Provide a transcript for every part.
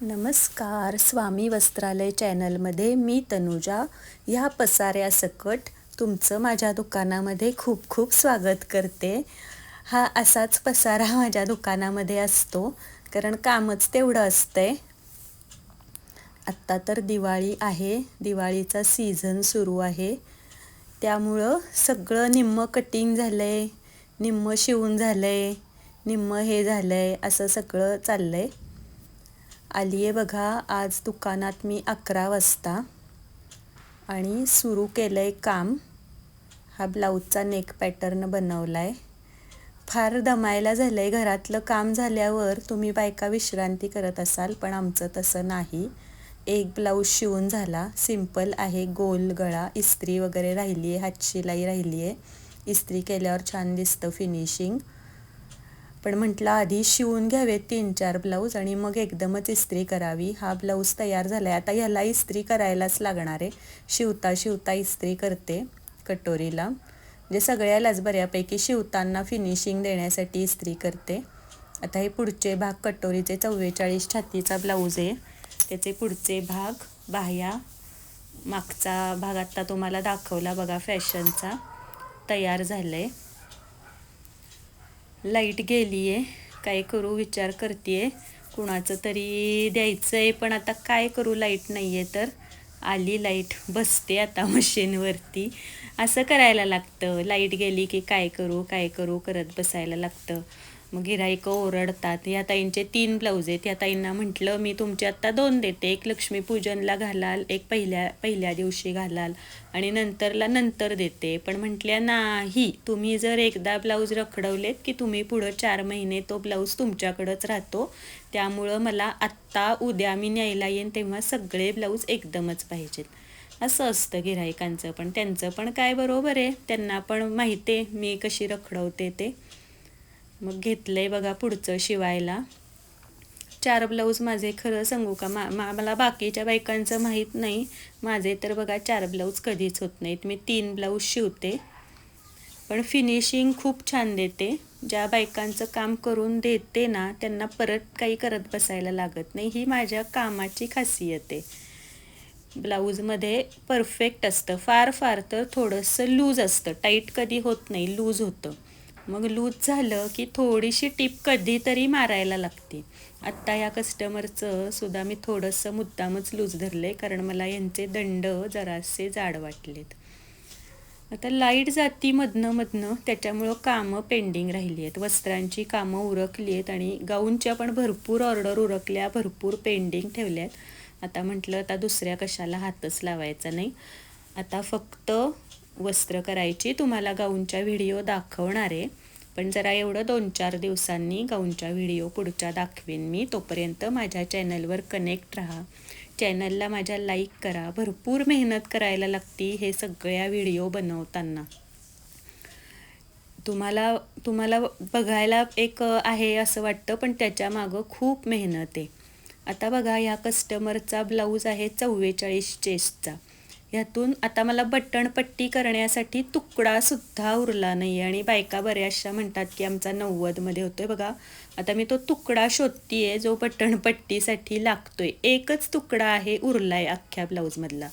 नमस्कार स्वामी वस्त्रालय चॅनलमध्ये मी तनुजा. ह्या पसाऱ्यासकट तुमचं माझ्या दुकानामध्ये खूप खूप स्वागत करते. हा असाच पसारा माझ्या दुकानामध्ये असतो कारण कामच तेवढं असतंय. आत्ता तर दिवाळी आहे दिवाळीचा सीझन सुरू आहे. त्यामुळं सगळं निम्म कटिंग झालं आहे निम्म शिवून झालं आहे निम्म हे झालं आहे असं सगळं चाललं आहे आली आहे बघा आज दुकानात मी अकरा वाजता आणि सुरू केलं आहे काम. हा ब्लाऊजचा नेक पॅटर्न बनवला आहे फार दमायला झालं आहे घरातलं काम झाल्यावर तुम्ही बायका विश्रांती करत असाल पण आमचं तसं नाही. एक ब्लाऊज शिवून झाला सिंपल आहे गोल गळा इस्त्री वगैरे राहिली आहे हातशिलाई राहिली आहे इस्त्री केल्यावर छान दिसतं फिनिशिंग पण म्हटलं आधी शिवून घ्यावे तीन चार ब्लाऊज आणि मग एकदमच इस्त्री करावी. हा ब्लाऊज तयार झाला आहे आता ह्याला इस्त्री करायलाच लागणार आहे. शिवता शिवता इस्त्री करते कटोरीला. म्हणजे सगळ्यालाच बऱ्यापैकी शिवताना फिनिशिंग देण्यासाठी इस्त्री करते. आता हे पुढचे भाग कटोरीचे चव्वेचाळीस छातीचा ब्लाऊज आहे. त्याचे पुढचे भाग बाह्या मागचा भाग आत्ता तुम्हाला दाखवला बघा फॅशनचा. तयार झालं आहे लाइट गेली आहे काय करू? विचार करते आहे कुणाचं तरी द्यायचं आहे पण आता काय करू? लाइट नाही आहे तर. आली लाइट. बसते आता मशीनवरती. असं करायला लागतं. लाइट गेली की काय करू? काय करू? करत बसायला लागतं. मग गिराईक ओरडतात. या ताईंचे तीन ब्लाऊज आहेत. या ताईंना म्हटलं मी तुमचे आत्ता दोन देते. एक लक्ष्मीपूजनला घालाल एक पहिल्या पहिल्या दिवशी घालाल आणि नंतरला नंतर देते. पण म्हटल्या नाही. तुम्ही जर एकदा ब्लाऊज रखडवलेत की तुम्ही पुढं चार महिने तो ब्लाऊज तुमच्याकडंच राहतो. त्यामुळं मला आत्ता उद्या मी न्यायला येईन तेव्हा सगळे ब्लाऊज एकदमच पाहिजेत. असं असतं गिराईकांचं पण त्यांचं पण काय बरोबर आहे. त्यांना पण माहिती आहे मी कशी रखडवते ते. मग घेतलं आहे बघा पुढचं शिवायला. चार ब्लाऊज माझे खरं सांगू का? मा मा मला बाकीच्या बायकांचं माहीत नाही. माझे तर बघा चार ब्लाऊज कधीच होत नाहीत. मी तीन ब्लाऊज शिवते. पण फिनिशिंग खूप छान देते. ज्या बायकांचं काम करून देते ना त्यांना परत काही करत बसायला लागत नाही. ही माझ्या कामाची खासियत आहे. ब्लाऊजमध्ये परफेक्ट असतं. फार फार तर थोडंसं लूज असतं. टाईट कधी होत नाही. लूज होतं. मग लूज झालं की थोडीशी टीप कधीतरी मारायला लागते. आत्ता या कस्टमरचं सुद्धा मी थोडंसं मुद्दामच लूज धरलं आहे कारण मला यांचे दंड जरासे जाड वाटलेत. आता लाइट जाती मधनं मधनं त्याच्यामुळं कामं पेंडिंग राहिली आहेत. वस्त्रांची कामं उरकली आहेत आणि गाऊनच्या पण भरपूर ऑर्डर उरकल्या भरपूर पेंडिंग ठेवल्या आहेत आता म्हटलं आता दुसऱ्या कशाला हातच लावायचा नाही. आता फक्त वस्त्र करायची तुम्हाला गाऊनच्या व्हिडिओ दाखवणार आहे. पण जरा एवढं दोन चार दिवसांनी गाऊनच्या व्हिडिओ पुढच्या दाखवेन मी. तोपर्यंत माझ्या चॅनलवर कनेक्ट राहा. चॅनलला माझ्या लाईक करा. भरपूर मेहनत करायला लागती हे सगळ्या व्हिडिओ बनवताना. तुम्हाला तुम्हाला बघायला एक आहे असं वाटतं पण त्याच्या मागं खूप मेहनत आहे. आता बघा ह्या कस्टमरचा ब्लाऊज आहे चव्वेचाळीस चेस्टचा ह्यातून आता मला बटणपट्टी करण्यासाठी तुकडासुद्धा उरला नाही आणि बायका बऱ्याचशा म्हणतात की आमचा नव्वदमध्ये होतोय बघा. आता मी तो तुकडा शोधती आहे जो बटणपट्टीसाठी लागतोय. एकच तुकडा आहे उरला आहे अख्ख्या ब्लाऊजमधला.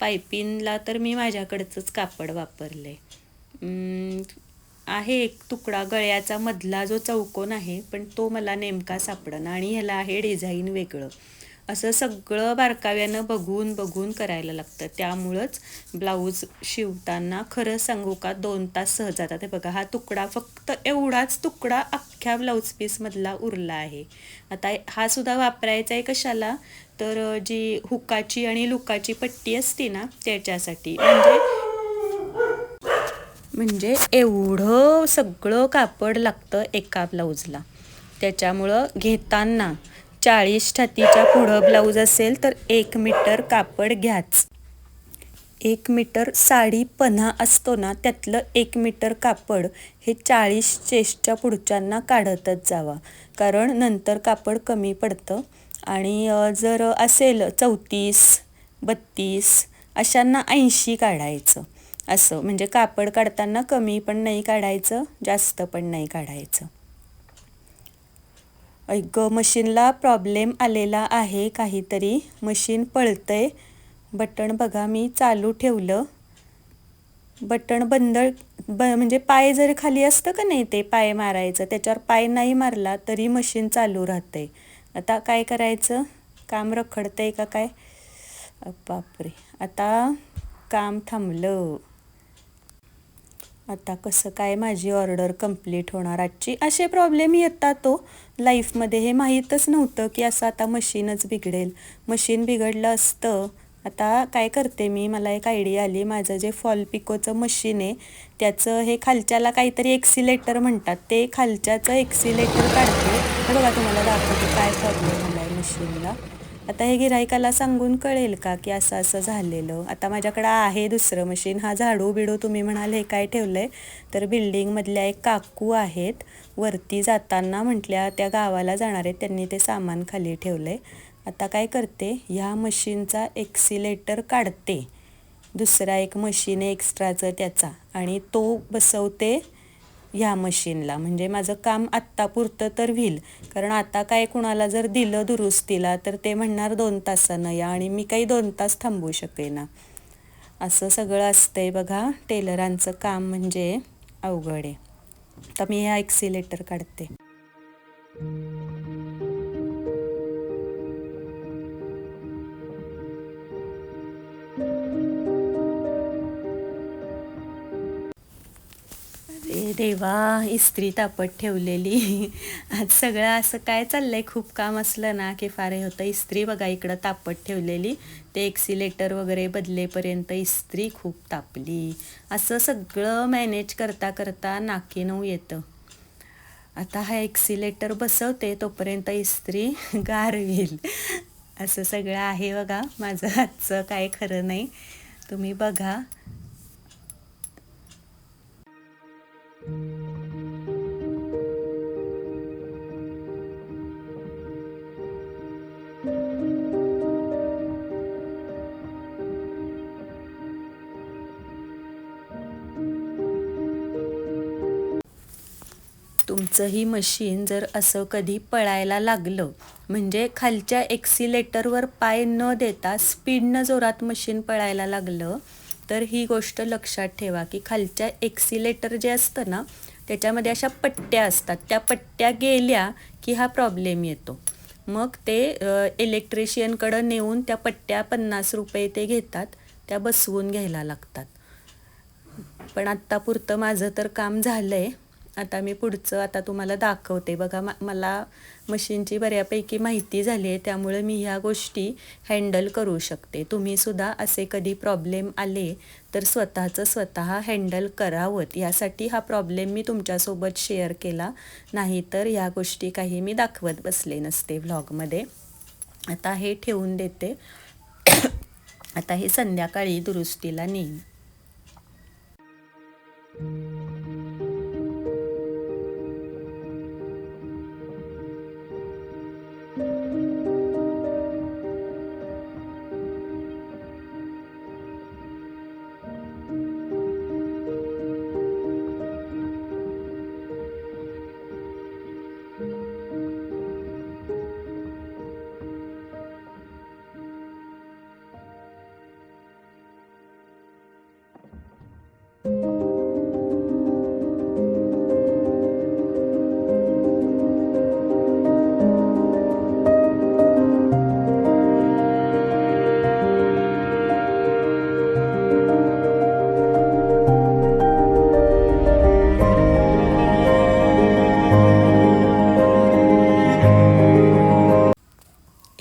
पायपिनला तर मी माझ्याकडचंच कापड वापरलं आहे एक तुकडा गळ्याचा मधला जो चौकोन आहे पण तो मला नेमका सापडना. आणि ह्याला आहे डिझाईन वेगळं. असं सगळं बारकाव्यानं बघून बघून करायला लागतं. त्यामुळंच ब्लाऊज शिवताना खरं सांगू का दोन तास सहज जातात. हे बघा हा तुकडा फक्त एवढाच तुकडा अख्ख्या ब्लाऊज पीसमधला उरला आहे. आता हा सुद्धा वापरायचा आहे कशाला? तर जी हुकाची आणि लुकाची पट्टी असते ना त्याच्यासाठी. म्हणजे म्हणजे एवढं सगळं कापड लागतं एका ब्लाऊजला. त्याच्यामुळं घेताना चाळीस छातीच्या पुढं ब्लाऊज असेल तर एक मीटर कापड घ्याच. एक मीटर साडी पन्हा असतो ना त्यातलं एक मीटर कापड हे चाळीस चेस्टच्या पुढच्यांना काढतच जावा. कारण नंतर कापड कमी पडतं आणि जर असेल चौतीस बत्तीस अशांना ऐंशी काढायचं. असं म्हणजे कापड काढताना कमी पण नाही काढायचं जास्त पण नाही काढायचं. ग मशीनला प्रॉब्लेम आलेला आहे काहीतरी. मशीन पळतंय. बटण बघा मी चालू ठेवलं. बटण बंद ब म्हणजे पाय जर खाली असतं का नाही ते पाय मारायचं. त्याच्यावर पाय नाही मारला तरी मशीन चालू राहतंय. आता काय करायचं? काम रखडतंय का काय? बापरे. आता काम थांबलं. आता कसं काय माझी ऑर्डर कंप्लीट होणार? आजची असे प्रॉब्लेम येतात हो. तो लाईफमध्ये हे माहीतच नव्हतं की असं आता मशीनच बिघडेल. मशीन बिघडलं असतं. आता काय करते मी? मला एक आयडिया आली. माझं जे फॉल पिकोचं मशीन आहे त्याचं हे खालच्याला काहीतरी एक्सिलेटर म्हणतात. ते खालच्याचं एक्सिलेटर काढते. बघा तुम्हाला दाखवते काय प्रॉब्लेम आला आहे मशीनला. आता हे गिरायकाला सांगून कळेल का की असं असं झालेलं? आता माझ्याकडं आहे दुसरं मशीन. हा झाडू बिडू तुम्ही म्हणाल हे काय ठेवलं आहे तर बिल्डिंगमधल्या एक काकू आहेत. वरती जाताना म्हटल्या त्या गावाला जाणार आहेत. त्यांनी ते सामान खाली ठेवलं आहे आता काय करते? ह्या मशीनचा एक्सिलेटर काढते. दुसरा एक मशीन आहे एक्स्ट्राचं त्याचा. आणि तो बसवते ह्या मशीनला. म्हणजे माझं काम आत्तापुरतं तर होईल. कारण आता काय कुणाला जर दिलं दुरुस्तीला तर ते म्हणणार दोन तासानं या आणि मी काही दोन तास थांबू शकेना. असं सगळं असतंय बघा. टेलरांचं काम म्हणजे अवघड आहे. तर मी ह्या एक्सिलेटर काढते. तेव्हा देवा इस्त्री तापत ठेवलेली. आज सगळं असं काय चाललं आहे खूप काम असलं ना की फार हे होतं. इस्त्री बघा इकडं तापत ठेवलेली. ते एक्सिलेटर वगैरे बदलेपर्यंत इस्त्री खूप तापली. असं सगळं मॅनेज करता करता नाकी नऊ येतं. आता हा एक्सिलेटर बसवते तोपर्यंत इस्त्री गार होईल असं सगळं आहे बघा. माझं आजचं काय खरं नाही. तुम्ही बघा. तुमचंही मशीन जर असं कधी पळायला लागलं म्हणजे खालच्या एक्सिलेटरवर पाय न देता स्पीडनं जोरात मशीन पळायला लागलं तर ही गोष्ट लक्षात ठेवा की खालच्या एक्सिलेटर जे असतं ना त्याच्यामध्ये अशा पट्ट्या असतात. त्या पट्ट्या गेल्या की हा प्रॉब्लेम येतो. मग ते इलेक्ट्रिशियनकडं नेऊन त्या पट्ट्या पन्नास रुपये ते घेतात त्या बसवून घ्यायला लागतात. पण आत्तापुरतं माझं तर काम झालं आहे आता मी पुढचं आता तुम्हाला दाखवते. बघा मा मला मशीनची बऱ्यापैकी माहिती झाली आहे त्यामुळे मी ह्या गोष्टी हँडल करू शकते. तुम्हीसुद्धा असे कधी प्रॉब्लेम आले तर स्वतःचं स्वतः हँडल करावं. यासाठी हा प्रॉब्लेम मी तुमच्यासोबत शेअर केला. नाहीतर ह्या गोष्टी काही मी दाखवत बसले नसते व्लॉगमध्ये. आता हे ठेवून देते. आता हे संध्याकाळी दुरुस्तीला नेईन.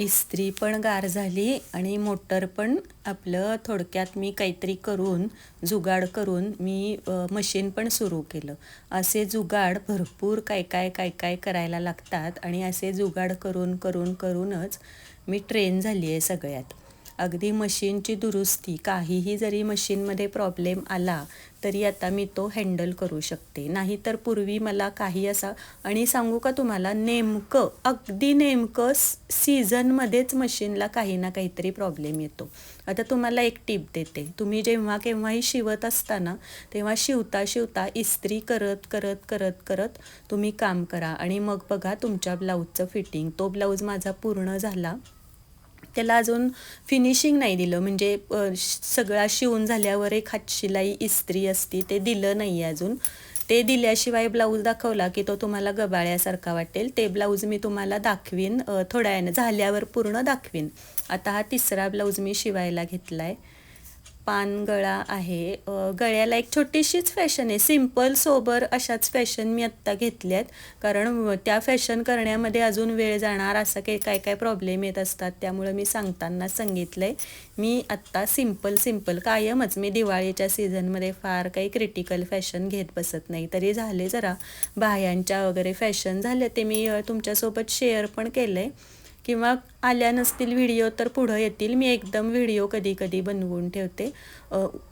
इस्त्री पण गार झाली आणि मोटर पण आपलं थोडक्यात मी काहीतरी करून जुगाड करून मी मशीन पण सुरू केलं. असे जुगाड भरपूर काय काय काय काय करायला लागतात आणि असे जुगाड करून करून करूनच मी ट्रेन झाली आहे सगळ्यात. अगदी मशीनची दुरुस्ती काहीही जरी मशीनमध्ये प्रॉब्लेम आला तरी आता मी तो हँडल करू शकते. नाहीतर पूर्वी मला काही असा आणि सांगू का तुम्हाला नेमकं अगदी नेमकं सीझनमध्येच मशीनला काही ना काहीतरी प्रॉब्लेम येतो. आता तुम्हाला एक टीप देते. तुम्ही जेव्हा केव्हाही शिवत असताना तेव्हा शिवता शिवता इस्त्री करत करत करत करत तुम्ही काम करा. आणि मग बघा तुमच्या ब्लाऊजचं फिटिंग तो ब्लाऊज माझा पूर्ण झाला. त्याला अजून फिनिशिंग नाही दिलं. म्हणजे सगळा शिवून झाल्यावर एक हातशिलाई इस्त्री असती ते दिलं नाही आहे अजून. ते दिल्याशिवाय ब्लाऊज दाखवला की तो तुम्हाला गबाळ्यासारखा वाटेल. ते ब्लाऊज मी तुम्हाला दाखवीन थोड्या झाल्यावर पूर्ण दाखवीन. आता हा तिसरा ब्लाऊज मी शिवायला घेतला आहे पान गळा आहे गळ्याला एक छोटीशीच फॅशन आहे. सिंपल सोबर अशाच फॅशन मी आत्ता घेतल्यात. कारण त्या फॅशन करण्यामध्ये अजून वेळ जाणार असं काही काय काय प्रॉब्लेम येत असतात. त्यामुळं मी सांगताना सांगितलं आहे मी आत्ता सिंपल सिंपल कायमच मी दिवाळीच्या सीझनमध्ये फार काही क्रिटिकल फॅशन घेत बसत नाही. तरी झाले जरा बाह्यांच्या वगैरे फॅशन झाले ते मी तुमच्यासोबत शेअर पण केलं आहे किंवा आल्या नसतील व्हिडिओ तर पुढं येतील. मी एकदम व्हिडिओ कधी कधी बनवून ठेवते.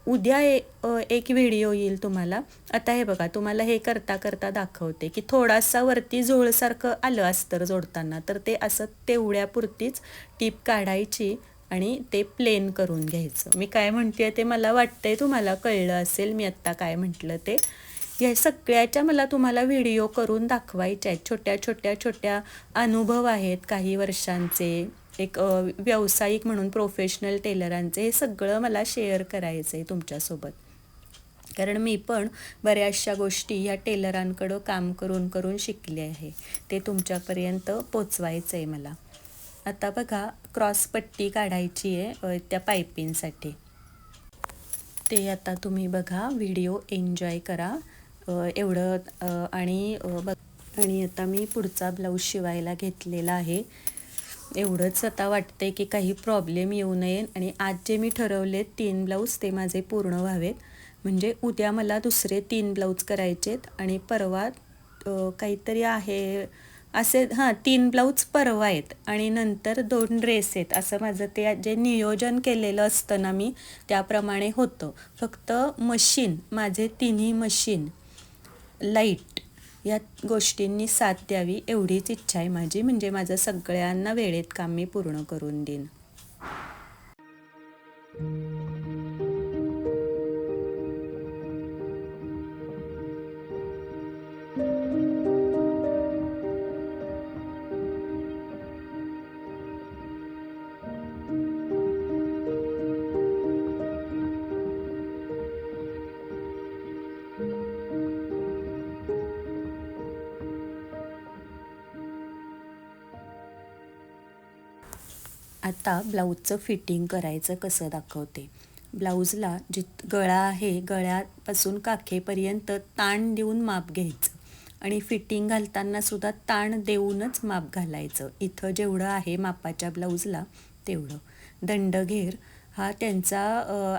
उद्या एक व्हिडिओ येईल तुम्हाला. आता हे बघा तुम्हाला हे करता करता दाखवते की थोडासा वरती जोळसारखं आलं अस्तर जोडताना तर ते असं तेवढ्यापुरतीच टीप काढायची आणि ते प्लेन करून घ्यायचं. मी काय म्हणते ते मला वाटतंय तुम्हाला कळलं असेल मी आत्ता काय म्हटलं ते. या सगळ्याच्या मला तुम्हाला व्हिडिओ करून दाखवायच्या आहेत. छोट्या छोट्या छोट्या अनुभव आहेत काही वर्षांचे. एक व्यावसायिक म्हणून प्रोफेशनल टेलरांचे हे सगळं मला शेअर करायचं आहे तुमच्यासोबत. कारण मी पण बऱ्याचशा गोष्टी ह्या टेलरांकडं काम करून करून शिकले आहे. ते तुमच्यापर्यंत पोचवायचं आहे मला. आता बघा क्रॉस पट्टी काढायची आहे त्या पायपिंगसाठी ते आता तुम्ही बघा व्हिडिओ एन्जॉय करा. एवढं आणि बघ आणि आता मी पुढचा ब्लाऊज शिवायला घेतलेला आहे. एवढंच आता वाटतंय की काही प्रॉब्लेम येऊ नये. आणि आज जे मी ठरवले तीन ब्लाऊज ते माझे पूर्ण व्हावेत. म्हणजे उद्या मला दुसरे तीन ब्लाऊज करायचेत. आणि परवा काहीतरी आहे असे हां तीन ब्लाऊज परवा आहेत आणि नंतर दोन ड्रेस आहेत. असं माझं ते जे नियोजन केलेलं असतं ना मी त्याप्रमाणे होतं. फक्त मशीन माझे तिन्ही मशीन. लाइट या गोष्टींनी साथ द्यावी एवढीच इच्छा आहे माझी. म्हणजे माझं सगळ्यांना वेळेत काम मी पूर्ण करून देईन. आता ब्लाऊजचं फिटिंग करायचं कसं दाखवते? ब्लाऊजला जित गळा आहे गळ्यापासून काखेपर्यंत ताण देऊन माप घ्यायचं. आणि फिटिंग घालताना सुद्धा ताण देऊनच माप घालायचं. इथं जेवढं आहे मापाच्या ब्लाऊजला तेवढं. दंडघेर हा त्यांचा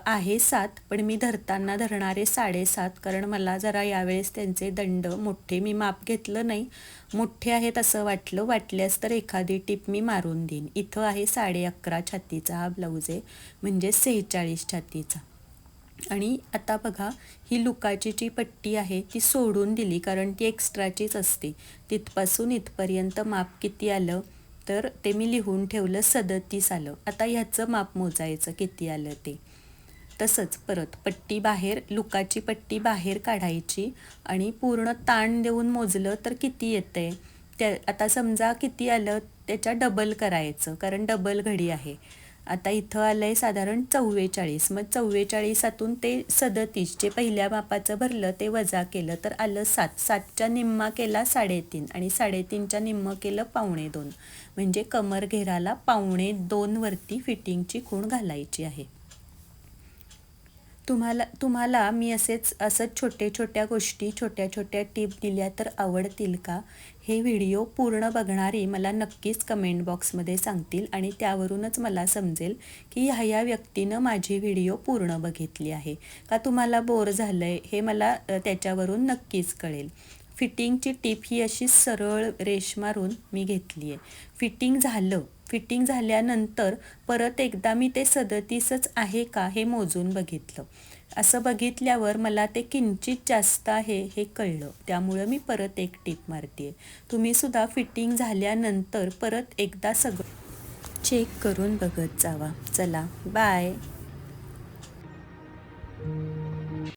आहे सात पण मी धरताना धरणारे साडेसात कारण मला जरा यावेळेस त्यांचे दंड मोठे मी माप घेतलं नाही. मोठे आहेत असं वाटलं वाटल्यास तर एखादी टीप मी मारून देईन. इथं आहे साडे अकरा छातीचा हा ब्लाऊज आहे म्हणजे सेहेचाळीस छातीचा. आणि आता बघा ही लुकाची जी पट्टी आहे ती सोडून दिली कारण ती एक्स्ट्राचीच असते. तिथपासून इथपर्यंत माप किती आलं तर ते मी लिहून ठेवलं सदतीस आलं. आता ह्याचं माप मोजायचं किती आलं ते. तसंच परत पट्टी बाहेर लुकाची पट्टी बाहेर काढायची आणि पूर्ण ताण देऊन मोजलं तर किती येतं आहे त्या आता समजा किती आलं त्याच्या डबल करायचं कारण डबल घडी आहे. आता इथं आलं आहे साधारण चव्वेचाळीस. मग चव्वेचाळीसातून ते सदतीस जे पहिल्या मापाचं भरलं ते वजा केलं तर आलं सात. सातच्या निम्मा केला साडेतीन आणि साडेतीनच्या निम्म केलं पावणे दोन. म्हणजे कमर घेराला पावणे दोनवरती फिटिंगची खूण घालायची आहे. तुम्हाला तुम्हाला मी असेच असंच छोटे छोट्या गोष्टी छोट्या छोट्या टिप दिल्या तर आवडतील का? हे व्हिडिओ पूर्ण बघणारी मला नक्कीच कमेंट बॉक्समध्ये सांगतील आणि त्यावरूनच मला समजेल की ह्या या व्यक्तीनं माझी व्हिडिओ पूर्ण बघितली आहे. का तुम्हाला बोर झालं आहे हे मला त्याच्यावरून नक्कीच कळेल. फिटिंगची टीप ही अशी सरळ रेष मारून मी घेतली आहे फिटिंग झालं. फिटिंग झाल्यानंतर परत एकदा मी ते सदतीसच आहे का हे मोजून बघितलं. असं बघितल्यावर मला ते किंचित जास्त आहे हे कळलं. त्यामुळं मी परत एक टीप मारते तुम्हीसुद्धा फिटिंग झाल्यानंतर परत एकदा सगळं चेक करून बघत जावा. चला बाय.